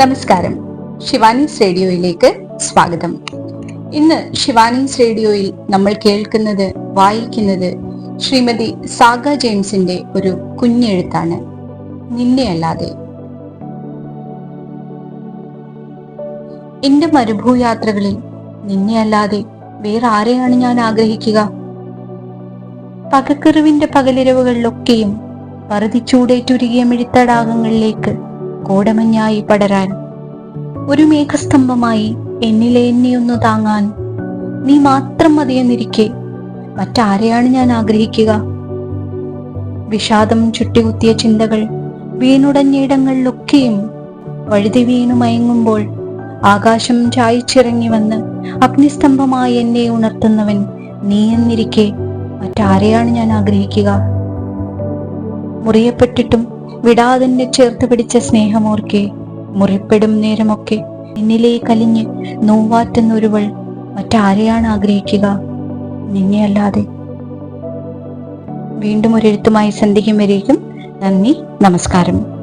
നമസ്കാരം. ശിവാനീസ് റേഡിയോയിലേക്ക് സ്വാഗതം. ഇന്ന് ശിവാനീസ് റേഡിയോയിൽ നമ്മൾ കേൾക്കുന്നത് വായിക്കുന്നത് ശ്രീമതി സാഗ ജെയിംസിന്റെ ഒരു കുഞ്ഞെഴുത്താണ്. നിന്നെയല്ലാതെ. എന്റെ നിന്നെ അല്ലാതെ വേറെ ആരെയാണ് ഞാൻ ആഗ്രഹിക്കുക? പകക്കെറിവിന്റെ പകലിരവുകളിലൊക്കെയും വറുതിച്ചൂടേറ്റുരുകിയ മിഴിത്തടാകങ്ങളിലേക്ക് കോടമഞ്ഞായി പടരാൻ. ഒരു മേഘസ്തംഭമായി എന്നിലെ എന്നെയൊന്നു താങ്ങാൻ. നീ മാത്രം മതിയെന്നിരിക്കെ. മറ്റാരെയാണ് ഞാൻ ആഗ്രഹിക്കുക? വിഷാദം ചുട്ടികുത്തിയ ചിന്തകൾ വീണുടഞ്ഞിടങ്ങളിലൊക്കെയും വഴുതി വീണു മയങ്ങുമ്പോൾ ആകാശം ചായച്ചിറങ്ങി വന്ന് അഗ്നിസ്തംഭമായി എന്നെ ഉണർത്തുന്നവൻ നീ എന്നിരിക്കെ മറ്റാരെയാണ് ഞാൻ ആഗ്രഹിക്കുക? മുറിയപ്പെട്ടിട്ടും വിടാതെന്നെ ചേർത്ത് പിടിച്ച സ്നേഹമോർക്കെ മുറിപ്പെടും നേരമൊക്കെ നിന്നിലേ കലിഞ്ഞ് നോവാറ്റുന്നൊരുവൾ മറ്റാരെയാണ് ആഗ്രഹിക്കുക? നിന്നെ അല്ലാതെ. വീണ്ടും ഒരെഴുത്തുമായി സന്ധിക്കും വരേക്കും നന്ദി നമസ്കാരം.